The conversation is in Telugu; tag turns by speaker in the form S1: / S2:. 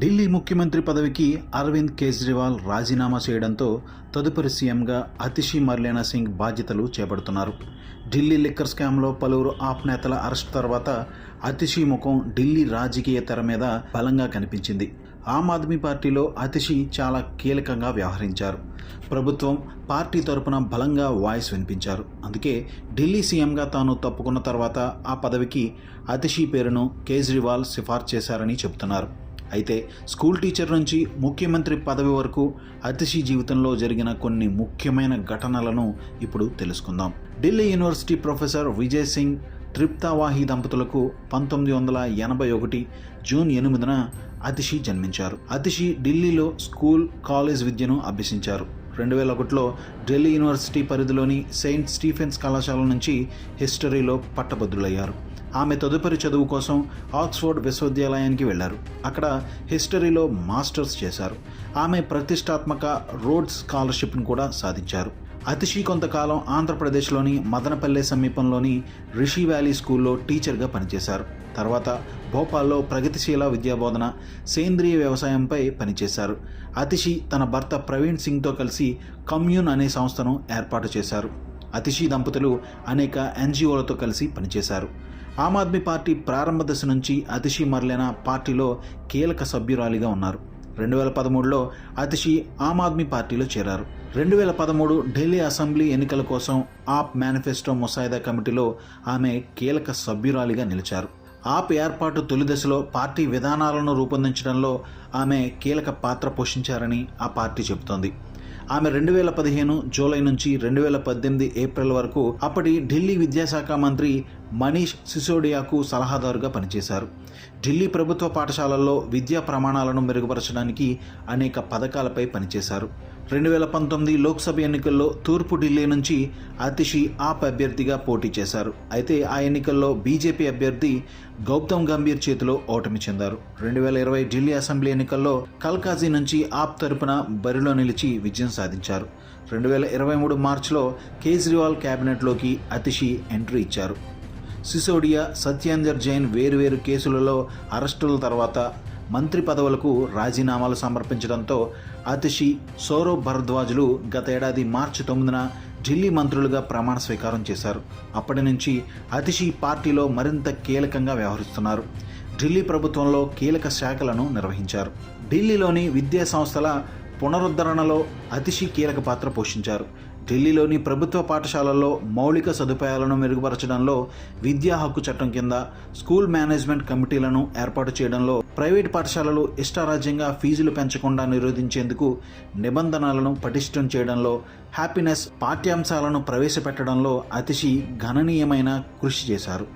S1: ఢిల్లీ ముఖ్యమంత్రి పదవికి అరవింద్ కేజ్రీవాల్ రాజీనామా చేయడంతో తదుపరి సీఎంగా అతిషి మర్లేనా సింగ్ బాధ్యతలు చేపడుతున్నారు. ఢిల్లీ లిక్కర్ స్కామ్లో పలువురు ఆప్ నేతల అరెస్ట్ తర్వాత అతిషి ముఖం ఢిల్లీ రాజకీయ తెర మీద బలంగా కనిపించింది. ఆమ్ ఆద్మీ పార్టీలో అతిషి చాలా కీలకంగా వ్యవహరించారు. ప్రభుత్వం పార్టీ తరపున బలంగా వాయిస్ వినిపించారు. అందుకే ఢిల్లీ సీఎంగా తాను తప్పుకున్న తర్వాత ఆ పదవికి అతిషి పేరును కేజ్రీవాల్ సిఫార్సు చేశారని చెబుతున్నారు. అయితే స్కూల్ టీచర్ నుంచి ముఖ్యమంత్రి పదవి వరకు అతిషి జీవితంలో జరిగిన కొన్ని ముఖ్యమైన ఘటనలను ఇప్పుడు తెలుసుకుందాం. ఢిల్లీ యూనివర్సిటీ ప్రొఫెసర్ విజయ్ సింగ్ త్రిప్తావాహి దంపతులకు పంతొమ్మిది వందల ఎనభై ఒకటి జూన్ ఎనిమిదిన అతిషి జన్మించారు. అతిషి ఢిల్లీలో స్కూల్ కాలేజ్ విద్యను అభ్యసించారు. రెండు వేల ఒకటిలో ఢిల్లీ యూనివర్సిటీ పరిధిలోని సెయింట్ స్టీఫెన్స్ కళాశాల నుంచి హిస్టరీలో పట్టభద్రులయ్యారు. ఆమె తదుపరి చదువు కోసం ఆక్స్ఫోర్డ్ విశ్వవిద్యాలయానికి వెళ్ళారు. అక్కడ హిస్టరీలో మాస్టర్స్ చేశారు. ఆమె ప్రతిష్టాత్మక రోడ్స్ స్కాలర్షిప్ను కూడా సాధించారు. అతిషి కొంతకాలం ఆంధ్రప్రదేశ్లోని మదనపల్లె సమీపంలోని రిషి వ్యాలీ స్కూల్లో టీచర్గా పనిచేశారు. తర్వాత భోపాల్లో ప్రగతిశీల విద్యాబోధన సేంద్రియ వ్యవసాయంపై పనిచేశారు. అతిషి తన భర్త ప్రవీణ్ సింగ్తో కలిసి కమ్యూన్ అనే సంస్థను ఏర్పాటు చేశారు. అతిషి దంపతులు అనేక ఎన్జిఓలతో కలిసి పనిచేశారు. ఆమ్ ఆద్మీ పార్టీ ప్రారంభ దశ నుంచి అతిషి మర్లెనా పార్టీలో కీలక సభ్యురాలిగా ఉన్నారు. రెండు వేల పదమూడులో అతిషి ఆమ్ ఆద్మీ పార్టీలో చేరారు. రెండు వేల పదమూడు ఢిల్లీ అసెంబ్లీ ఎన్నికల కోసం ఆప్ మేనిఫెస్టో ముసాయిదా కమిటీలో ఆమె కీలక సభ్యురాలిగా నిలిచారు. ఆప్ ఏర్పాటు తొలి దశలో పార్టీ విధానాలను రూపొందించడంలో ఆమె కీలక పాత్ర పోషించారని ఆ పార్టీ చెబుతోంది. ఆమె రెండు వేల పదిహేను జూలై నుంచి రెండు వేల పద్దెనిమిది ఏప్రిల్ వరకు అప్పటి ఢిల్లీ విద్యాశాఖ మంత్రి మనీష్ సిసోడియాకు సలహాదారుగా పనిచేశారు. ఢిల్లీ ప్రభుత్వ పాఠశాలల్లో విద్యా ప్రమాణాలను మెరుగుపరచడానికి అనేక పథకాలపై పనిచేశారు. రెండు వేల పంతొమ్మిది లోక్సభ ఎన్నికల్లో తూర్పు ఢిల్లీ నుంచి అతిషి ఆప్ అభ్యర్థిగా పోటీ చేశారు. అయితే ఆ ఎన్నికల్లో బీజేపీ అభ్యర్థి గౌతమ్ గంభీర్ చేతిలో ఓటమి చెందారు. రెండు వేల ఇరవై ఢిల్లీ అసెంబ్లీ ఎన్నికల్లో కల్కాజీ నుంచి ఆప్ తరపున బరిలో నిలిచి విజయం సాధించారు. రెండు వేల ఇరవై మూడు మార్చిలో కేజ్రీవాల్ క్యాబినెట్లోకి అతిషి ఎంట్రీ ఇచ్చారు. సిసోడియా సత్యేందర్ జైన్ వేరువేరు కేసులలో అరెస్టుల తర్వాత మంత్రి పదవులకు రాజీనామాలు సమర్పించడంతో అతిషి సౌరవ్ భరద్వాజులు గత ఏడాది మార్చి తొమ్మిదిన ఢిల్లీ మంత్రులుగా ప్రమాణ స్వీకారం చేశారు. అప్పటి నుంచి అతిషి పార్టీలో మరింత కీలకంగా వ్యవహరిస్తున్నారు. ఢిల్లీ ప్రభుత్వంలో కీలక శాఖలను నిర్వహించారు. ఢిల్లీలోని విద్యా సంస్థల పునరుద్ధరణలో అతిషి కీలక పాత్ర పోషించారు. ఢిల్లీలోని ప్రభుత్వ పాఠశాలల్లో మౌలిక సదుపాయాలను మెరుగుపరచడంలో విద్యా హక్కు చట్టం కింద స్కూల్ మేనేజ్మెంట్ కమిటీలను ఏర్పాటు చేయడంలో ప్రైవేట్ పాఠశాలలు ఇష్టారాజ్యంగా ఫీజులు పెంచకుండా నిరోధించేందుకు నిబంధనలను పటిష్టం చేయడంలో హ్యాపీనెస్ పాఠ్యాంశాలను ప్రవేశపెట్టడంలో అతిశి గణనీయమైన కృషి చేశారు.